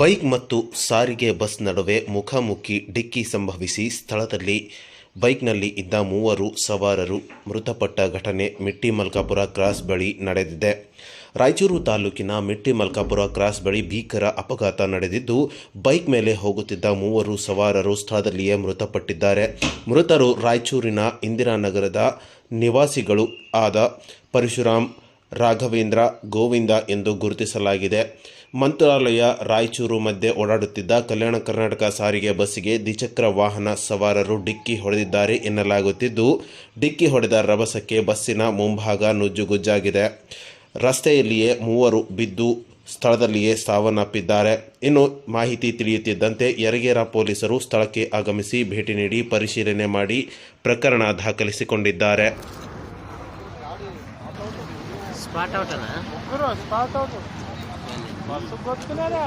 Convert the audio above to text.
Bike ಮತ್ತು ಸಾರಿಗೆ bus ನಡುವೆ ಮುಖಾಮುಖಿ ಡಿಕ್ಕಿ ಸಂಭವಿಸಿ ಸ್ಥಳದಲ್ಲಿ ಬೈಕ್ನಲ್ಲಿ ಇದ್ದ ಮೂವರು ಸವಾರರು ಮೃತಪಟ್ಟ ಘಟನೆ ಮಿಟ್ಟಿಮಲ್ಕಾಪುರ ಕ್ರಾಸ್ ಬಳಿ ನಡೆದಿದೆ. ರಾಯಚೂರು ತಾಲೂಕಿನ ಮಿಟ್ಟಿಮಲ್ಕಾಪುರ ಕ್ರಾಸ್ ಬಳಿ ಭೀಕರ ಅಪಘಾತ ನಡೆದಿದ್ದು, ಬೈಕ್ ಮೇಲೆ ಹೋಗುತ್ತಿದ್ದ ಮೂವರು ಸವಾರರು ಸ್ಥಳದಲ್ಲಿಯೇ ಮೃತಪಟ್ಟಿದ್ದಾರೆ. ಮೃತರು ರಾಯಚೂರಿನ ಇಂದಿರಾನಗರದ ನಿವಾಸಿಗಳು ಆದ ಪರಶುರಾಮ್ ರಾಘವೇಂದ್ರ ಗೋವಿಂದ ಎಂದು ಗುರುತಿಸಲಾಗಿದೆ. ಮಂತ್ರಾಲಯ, ರಾಯಚೂರು ಮಧ್ಯೆ ಓಡಾಡುತ್ತಿದ್ದ ಕಲ್ಯಾಣ ಕರ್ನಾಟಕ ಸಾರಿಗೆ ಬಸ್ಸಿಗೆ ದ್ವಿಚಕ್ರ ವಾಹನ ಸವಾರರು ಡಿಕ್ಕಿ ಹೊಡೆದಿದ್ದಾರೆ ಎನ್ನಲಾಗುತ್ತಿದ್ದು, ಡಿಕ್ಕಿ ಹೊಡೆದ ರಭಸಕ್ಕೆ ಬಸ್ಸಿನ ಮುಂಭಾಗ ನುಜ್ಜುಗುಜ್ಜಾಗಿದೆ. ರಸ್ತೆಯಲ್ಲಿಯೇ ಮೂವರು ಬಿದ್ದು ಸ್ಥಳದಲ್ಲಿಯೇ ಸಾವನ್ನಪ್ಪಿದ್ದಾರೆ. ಇನ್ನು ಮಾಹಿತಿ ತಿಳಿಯುತ್ತಿದ್ದಂತೆ, ಯರಗೇರ ಪೊಲೀಸರು ಸ್ಥಳಕ್ಕೆ ಆಗಮಿಸಿ ಭೇಟಿ ನೀಡಿ ಪರಿಶೀಲನೆ ಮಾಡಿ ಪ್ರಕರಣ ದಾಖಲಿಸಿಕೊಂಡಿದ್ದಾರೆ. స్పాట్ అవుట్ ముగ్గురు స్పాట్ అవుట్ బస్సు కొట్టుకున్నారా?